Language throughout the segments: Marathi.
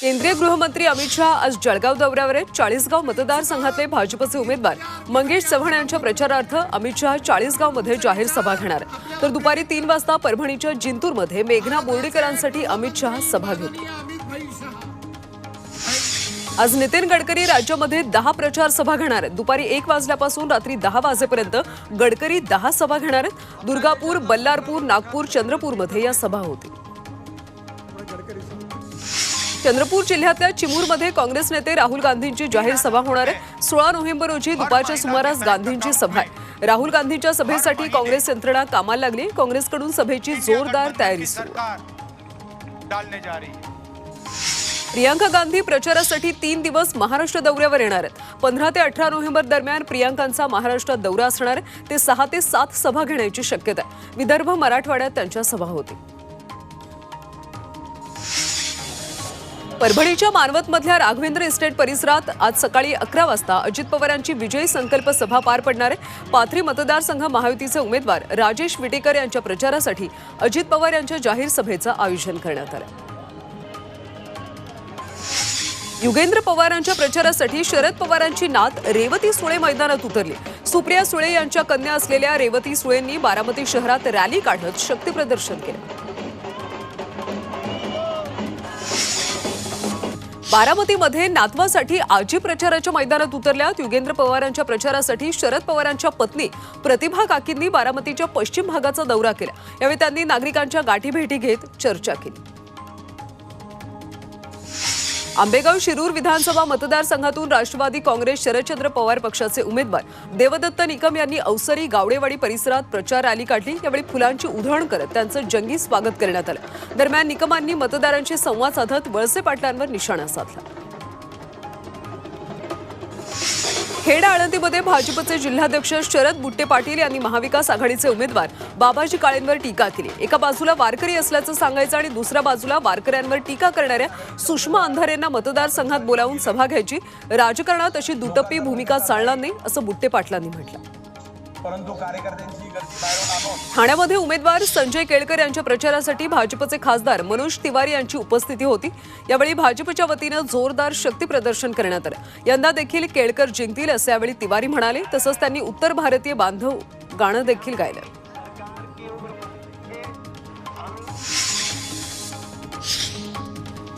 केंद्रीय गृहमंत्री अमित शहा आज जळगाव दौऱ्यावर आहेत. चाळीसगाव मतदारसंघातले भाजपचे उमेदवार मंगेश चव्हाण यांच्या प्रचारार्थ अमित शहा चाळीसगावमध्ये जाहीर सभा घेणार तर दुपारी तीन वाजता परभणीच्या जिंतूरमध्ये मेघना बोर्डीकरांसाठी अमित शहा सभा घेतील. आज नितीन गडकरी राज्यामध्ये दहा प्रचार सभा घेणार आहेत. दुपारी एक वाजल्यापासून रात्री दहा वाजेपर्यंत गडकरी दहा सभा घेणार आहेत. दुर्गापूर बल्लारपूर नागपूर चंद्रपूरमध्ये या सभा होतील. चंद्रपूर जिल्ह्यातल्या चिमूरमध्ये काँग्रेस नेते राहुल गांधींची जाहीर सभा होणार आहे. सोळा नोव्हेंबर रोजी दुपारच्या सुमारास गांधींची सभा आहे. राहुल गांधींच्या सभेसाठी काँग्रेस यंत्रणा कामाला लागली. काँग्रेसकडून सभेची जोरदार तयारी सुरू. प्रियांका गांधी प्रचारासाठी तीन दिवस महाराष्ट्र दौऱ्यावर येणार आहेत. पंधरा ते अठरा नोव्हेंबर दरम्यान प्रियांकांचा महाराष्ट्रात दौरा असणार आहे. ते सहा ते सात सभा घेण्याची शक्यता आहे. विदर्भ मराठवाड्यात त्यांच्या सभा होतील. परभणीच्या मानवतमधल्या राघवेंद्र इस्टेट परिसरात आज सकाळी अकरा वाजता अजित पवारांची विजयी संकल्प सभा पार पडणार आहे. पाथरी मतदारसंघ महायुतीचे उमेदवार राजेश विटेकर यांच्या प्रचारासाठी अजित पवार यांच्या जाहीर सभेचं आयोजन करण्यात आलं युगेंद्र पवारांच्या प्रचारासाठी शरद पवारांची नात रेवती सुळे मैदानात उतरली. सुप्रिया सुळे यांच्या कन्या असलेल्या रेवती सुळेंनी बारामती शहरात रॅली काढत शक्तीप्रदर्शन केलं. बारामतीमध्ये नातवासाठी आजी प्रचाराच्या मैदानात उतरल्यात. युगेंद्र पवारांच्या प्रचारासाठी शरद पवारांच्या पत्नी प्रतिभा काकींनी बारामतीच्या पश्चिम भागाचा दौरा केला. यावेळी त्यांनी नागरिकांच्या गाठीभेटी घेत चर्चा केली. आंबेगाव शिरूर विधानसभा मतदारसंघातून राष्ट्रवादी काँग्रेस शरदचंद्र पवार पक्षाचे उमेदवार देवदत्त निकम यांनी अवसरी गावडेवाडी परिसरात प्रचार रॅली काढली. यावेळी फुलांची उधळण करत त्यांचं जंगी स्वागत करण्यात आलं. दरम्यान निकमांनी मतदारांशी संवाद साधत वळसे पाटलांवर निशाणा साधला. खेड आळंदीमध्ये भाजपचे जिल्हाध्यक्ष शरद बुट्टे पाटील यांनी महाविकास आघाडीचे उमेदवार बाबाजी काळेंवर टीका केली. एका बाजूला वारकरी असल्याचं सांगायचं आणि दुसऱ्या बाजूला वारकऱ्यांवर टीका करणाऱ्या सुषमा अंधारेंना मतदारसंघात बोलावून सभा घ्यायची. राजकारणात अशी दुटप्पी भूमिका चालणार नाही असं बुट्टे पाटलांनी म्हटलं. परंतु कार्यकर्त्यांची गर्दी बाहेरून आणून ठाण्यामध्ये उमेदवार संजय केळकर यांच्या प्रचारासाठी भाजपचे खासदार मनोज तिवारी यांची उपस्थिती होती. यावेळी भाजपच्या वतीनं जोरदार शक्ती प्रदर्शन करण्यात आलं. यंदा देखील केळकर जिंकतील असं यावेळी तिवारी म्हणाले. तसंच त्यांनी उत्तर भारतीय बांधव गाणं देखील गायलं.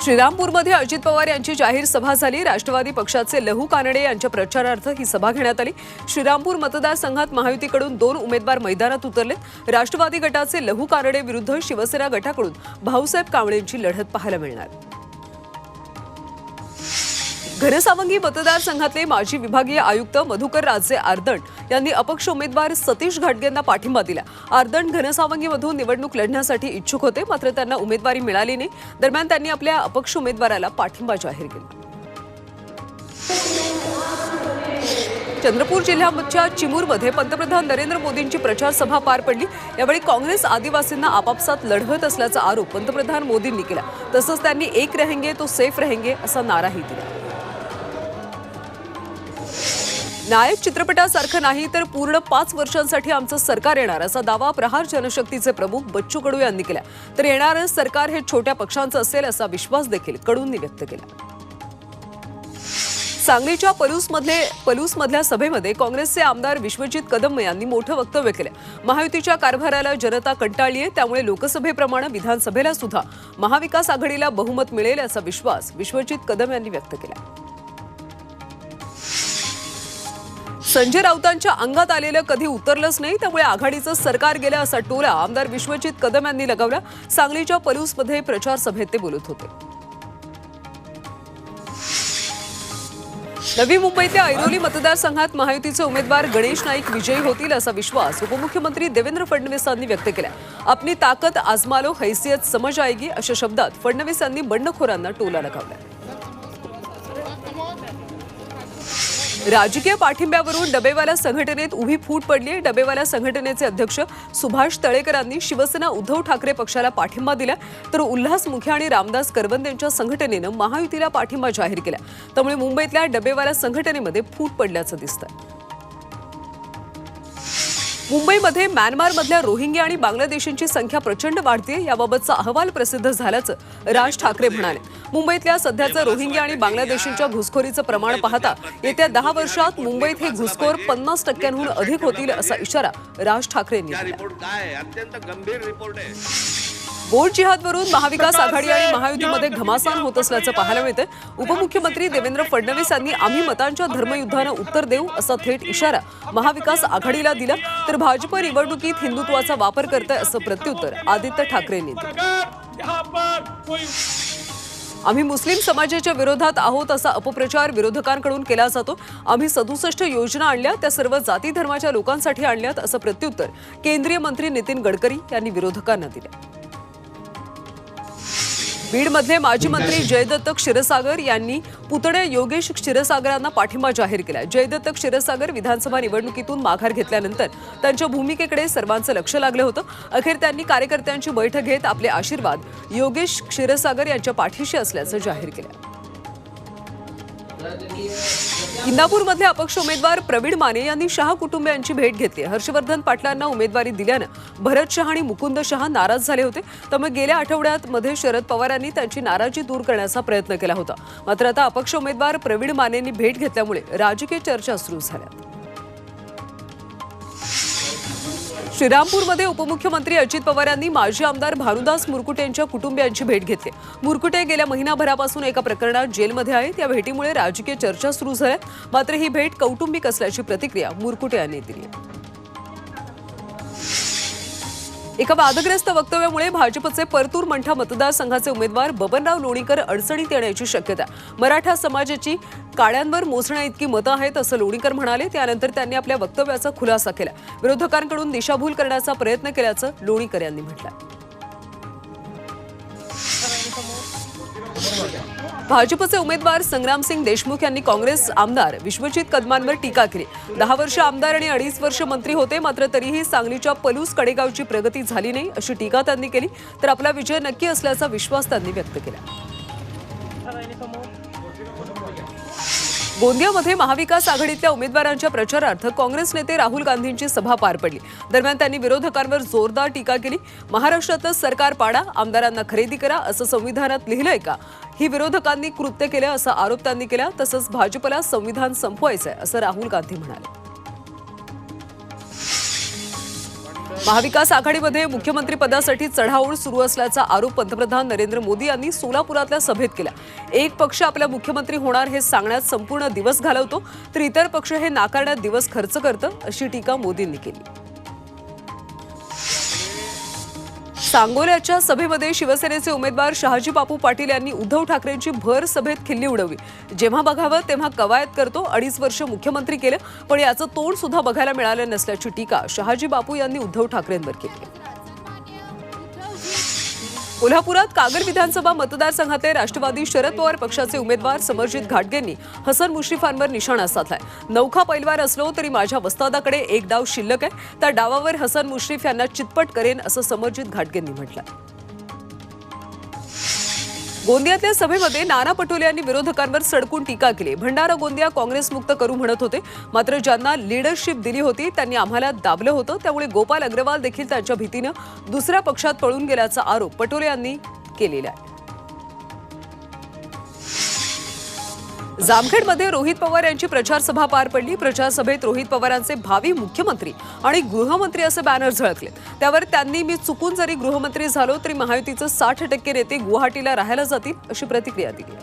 श्रीरामपूरमध्ये अजित पवार यांची जाहीर सभा झाली. राष्ट्रवादी पक्षाचे लहू कानडे यांच्या प्रचारार्थ ही सभा घेण्यात आली. श्रीरामपूर मतदारसंघात महायुतीकडून दोन उमेदवार मैदानात उतरले राष्ट्रवादी गटाचे लहू कानडे विरुद्ध शिवसेना गटाकडून भाऊसाहेब कांबळेंची लढत पाहायला मिळणार. घनसावंगी मतदारसंघातले माजी विभागीय आयुक्त मधुकर राजे आर्दण यांनी अपक्ष उमेदवार सतीश घाटगेंना पाठिंबा दिला. आर्दण घनसावंगीमधून निवडणूक लढण्यासाठी इच्छुक होते मात्र त्यांना उमेदवारी मिळाली नाही. दरम्यान त्यांनी आपल्या अपक्ष उमेदवाराला पाठिंबा जाहीर केला. चंद्रपूर जिल्ह्याच्या चिमूरमध्ये पंतप्रधान नरेंद्र मोदींची प्रचारसभा पार पडली. यावेळी काँग्रेस आदिवासींना आपापसात लढवत असल्याचा आरोप पंतप्रधान मोदींनी केला. तसंच त्यांनी एक रहेंगे तो सेफ रहेंगे असा नाराही दिला. नायक चित्रपटासारखं नाही तर पूर्ण पाच वर्षांसाठी आमचं सरकार येणार असा दावा प्रहार जनशक्तीचे प्रमुख बच्चू कडू यांनी केला. तर येणारं सरकार हे छोट्या पक्षांचं असेल असा विश्वास देखील कडूंनी व्यक्त केला. सांगलीच्या पलूसमधले पलूसमधल्या सभेमध्ये काँग्रेसचे आमदार विश्वजित कदम यांनी मोठं वक्तव्य केलं. महायुतीच्या कारभाराला जनता कंटाळली आहे त्यामुळे लोकसभेप्रमाणे विधानसभेला सुद्धा महाविकास आघाडीला बहुमत मिळेल असा विश्वास विश्वजित कदम यांनी व्यक्त केला. संजय राऊतांच्या अंगात आलेलं कधी उतरलंच नाही त्यामुळे आघाडीचं सरकार गेलं असा टोला आमदार विश्वजित कदम यांनी लगावला. सांगलीच्या पलूसमध्ये प्रचार सभेत ते बोलत होते. नवी मुंबईतल्या ऐरोली मतदारसंघात महायुतीचे उमेदवार गणेश नाईक विजयी होतील असा विश्वास उपमुख्यमंत्री देवेंद्र फडणवीसांनी व्यक्त केला आपली ताकद आजमालो हैसियत समज आएगी अशा शब्दात फडणवीस यांनी बंडखोरांना टोला लगावला राजकीय पाठिंब्यावरून डबेवाला संघटनेत उभी फूट पडली आहे. डबेवाला संघटनेचे अध्यक्ष सुभाष तळेकरांनी शिवसेना उद्धव ठाकरे पक्षाला पाठिंबा दिला तर उल्हास मुखे आणि रामदास करवंद यांच्या संघटनेनं महायुतीला पाठिंबा जाहीर केला त्यामुळे मुंबईतल्या डबेवाला संघटनेमध्ये फूट पडल्याचं दिसतंय. मुंबईमध्ये म्यानमारमधल्या रोहिंग्या आणि बांगलादेशींची संख्या प्रचंड वाढते याबाबतचा अहवाल प्रसिद्ध झाल्याचं राज ठाकरे म्हणाले. मुंबईतल्या सध्याचं रोहिंग्या आणि बांगलादेशींच्या घुसखोरीचं प्रमाण पाहता येत्या दहा वर्षात मुंबईत हे घुसखोर पन्नास टक्क्यांहून अधिक होतील असा इशारा राज ठाकरेंनी बोर्ड जिहादवरून महाविकास आघाडी आणि महायुतीमध्ये घमासान होत असल्याचं पाहायला मिळतं उपमुख्यमंत्री देवेंद्र फडणवीस यांनी आम्ही मतांच्या धर्मयुद्धानं उत्तर देऊ असा थेट इशारा महाविकास आघाडीला दिला. तर भाजप निवडणुकीत हिंदुत्वाचा वापर करतंय असं प्रत्युत्तर आदित्य ठाकरेंनी दिलं. आम्ही मुस्लिम समाजाच्या विरोधात आहोत असा अपप्रचार विरोधकांकडून केला जातो. आम्ही सदुसष्ट योजना आणल्या त्या सर्व जाती धर्माच्या लोकांसाठी आणल्यात असं प्रत्युत्तर केंद्रीय मंत्री नितीन गडकरी यांनी विरोधकांना दिलं. बीडमधले माजी मंत्री जयदत्त क्षीरसागर यांनी पुतण्या योगेश क्षीरसागरांना पाठिंबा जाहीर केला जयदत्त क्षीरसागर विधानसभा निवडणुकीतून माघार घेतल्यानंतर त्यांच्या भूमिकेकडे सर्वांचं लक्ष लागलं होतं. अखेर त्यांनी कार्यकर्त्यांची बैठक घेत आपले आशीर्वाद योगेश क्षीरसागर यांच्या पाठीशी असल्याचं जाहीर केलं इंदापूरमधले अपक्ष उमेदवार प्रवीण माने यांनी शहा कुटुंबियांची भेट घेतली. हर्षवर्धन पाटलांना उमेदवारी दिल्यानं भरत शहा आणि मुकुंद शहा नाराज झाले होते. त्यामुळे गेल्या आठवड्यात मध्ये शरद पवारांनी त्यांची नाराजी दूर करण्याचा प्रयत्न केला होता. मात्र आता अपक्ष उमेदवार प्रवीण मानेंनी भेट घेतल्यामुळे राजकीय चर्चा सुरू झाल्या श्रीरामपूरमध्ये उपमुख्यमंत्री अजित पवार यांनी माजी आमदार भानुदास मुरकुटे यांच्या कुटुंबियांची भेट घेतली. मुरकुटे गेल्या महिनाभरापासून एका प्रकरणात जेलमध्ये आहेत. या भेटीमुळे राजकीय चर्चा सुरू झाल्या मात्र ही भेट कौटुंबिक असल्याची प्रतिक्रिया मुरकुटे यांनी दिली. एका वादग्रस्त वक्तव्यामुळे भाजपचे परतूर मंठा मतदारसंघाचे उमेदवार बबनराव लोणीकर अडचणीत येण्याची शक्यता मराठा समाजाची काळ्यांवर मोजण्या इतकी मतं आहेत असं लोणीकर म्हणाले. त्यानंतर त्यांनी आपल्या वक्तव्याचा खुलासा केला. विरोधकांकडून दिशाभूल करण्याचा प्रयत्न केल्याचं लोणीकर यांनी म्हटलं भाजपचे उमेदवार संग्रामसिंग देशमुख यांनी काँग्रेस आमदार विश्वजित कदमांवर टीका केली. दहा वर्ष आमदार आणि अडीच वर्ष मंत्री होते मात्र तरीही सांगलीच्या पलूस कडेगावची प्रगती झाली नाही अशी टीका त्यांनी केली. तर आपला विजय नक्की असल्याचा विश्वास त्यांनी व्यक्त केला. गोंदियामध्ये महाविकास आघाडीतल्या उमेदवारांच्या प्रचारार्थ काँग्रेस नेते राहुल गांधींची सभा पार पडली. दरम्यान त्यांनी विरोधकांवर जोरदार टीका केली. महाराष्ट्रातलं सरकार पाडा आमदारांना खरेदी करा असं संविधानात लिहिलंय का? ही विरोधकांनी कृत्य केलं असा आरोप त्यांनी केला तसंच भाजपला संविधान संपवायचंय असं राहुल गांधी म्हणाले. महाविकास आघाडीमध्ये मुख्यमंत्री पदासाठी चढाओढ सुरू असल्याचा आरोप पंतप्रधान नरेंद्र मोदी यांनी सोलापुरातल्या सभेत केला. एक पक्ष आपला मुख्यमंत्री होणार हे सांगण्यात संपूर्ण दिवस घालवतो तर इतर पक्ष हे नाकारण्यात दिवस खर्च करतं अशी टीका मोदींनी केली. सांगोल्याच्या सभेमध्ये शिवसेनेचे उमेदवार शहाजी बापू पाटील यांनी उद्धव ठाकरेंची भर सभेत खिल्ली उडवली. जेव्हा बघावं तेव्हा कवायत करतो अडीच वर्ष मुख्यमंत्री केलं पण याचं तोंड सुद्धा बघायला मिळालं नसल्याची टीका शहाजी बापू यांनी उद्धव ठाकरेंवर केली. कोल्हापुरात कागर विधानसभा मतदारसंघातले राष्ट्रवादी शरद पवार पक्षाचे उमेदवार समरजित घाटगेंनी हसन मुश्रीफांवर निशाणा साधलाय. नौखा पैलवार असलो तरी माझ्या वस्तादाकडे एक डाव शिल्लक आहे. त्या डावावर हसन मुश्रीफ यांना चितपट करेन असं समरजित घाटगेंनी म्हटलं गोंदियातल्या सभेमध्ये नाना पटोले यांनी विरोधकांवर सडकून टीका केली. भंडारा गोंदिया काँग्रेसमुक्त करू म्हणत होते. मात्र ज्यांना लिडरशिप दिली होती त्यांनी आम्हाला दाबलं होतं. त्यामुळे गोपाल अग्रवाल देखील त्यांच्या भीतीनं दुसऱ्या पक्षात पळून गेल्याचा आरोप पटोले यांनी केलेला आहे. जामखेडमध्ये रोहित पवार यांची प्रचारसभा पार पडली. प्रचार सभेत रोहित पवारांचे भावी मुख्यमंत्री आणि गृहमंत्री असे बॅनर झळकले त्यावर त्यांनी मी चुकून जरी गृहमंत्री झालो तरी महायुतीचं साठ टक्के नेते गुवाहाटीला राहायला जातील अशी प्रतिक्रिया दिली.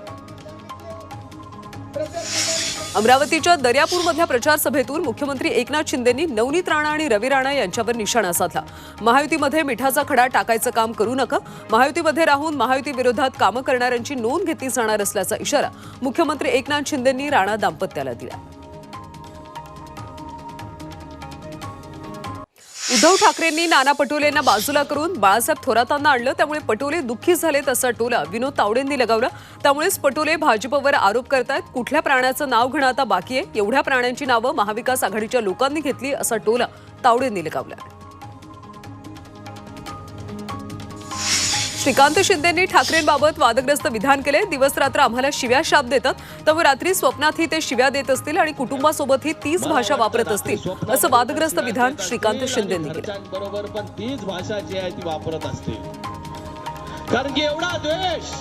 अमरावतीच्या दर्यापूरमधल्या प्रचार सभेतून मुख्यमंत्री एकनाथ शिंदेंनी नवनीत राणा आणि रवी राणा यांच्यावर निशाणा साधला. महायुतीमध्ये मिठाचा खडा टाकायचं काम करू नका. महायुतीमध्ये राहून महायुती विरोधात कामं करणाऱ्यांची नोंद घेतली जाणार असल्याचा इशारा मुख्यमंत्री एकनाथ शिंदेंनी राणा दाम्पत्याला दिला. उद्धव ठाकरेंनी नाना पटोलेंना बाजूला करून बाळासाहेब थोरातांना आणलं त्यामुळे पटोले दुःखी झालेत असा टोला विनोद तावडेंनी लगावला. त्यामुळेच पटोले भाजपवर आरोप करतायत कुठल्या प्राण्याचं नाव घेणं आता बाकी आहे एवढ्या प्राण्यांची नावं महाविकास आघाडीच्या लोकांनी घेतली असा टोला तावडेंनी लगावला. श्रीकांत शिंदेंनी ठाकरेंबाबत वादग्रस्त विधान केले. दिवस रात्र आम्हाला शिव्या शाप देतात. त्यामुळे रात्री स्वप्नातही ते शिव्या देत असतील आणि कुटुंबासोबतही तीच भाषा वापरत असतील. असं वादग्रस्त विधान श्रीकांत शिंदेंनी केलं. बरोबर पण तीच भाषा जी आहे ती वापरत असते कारण की एवढा द्वेष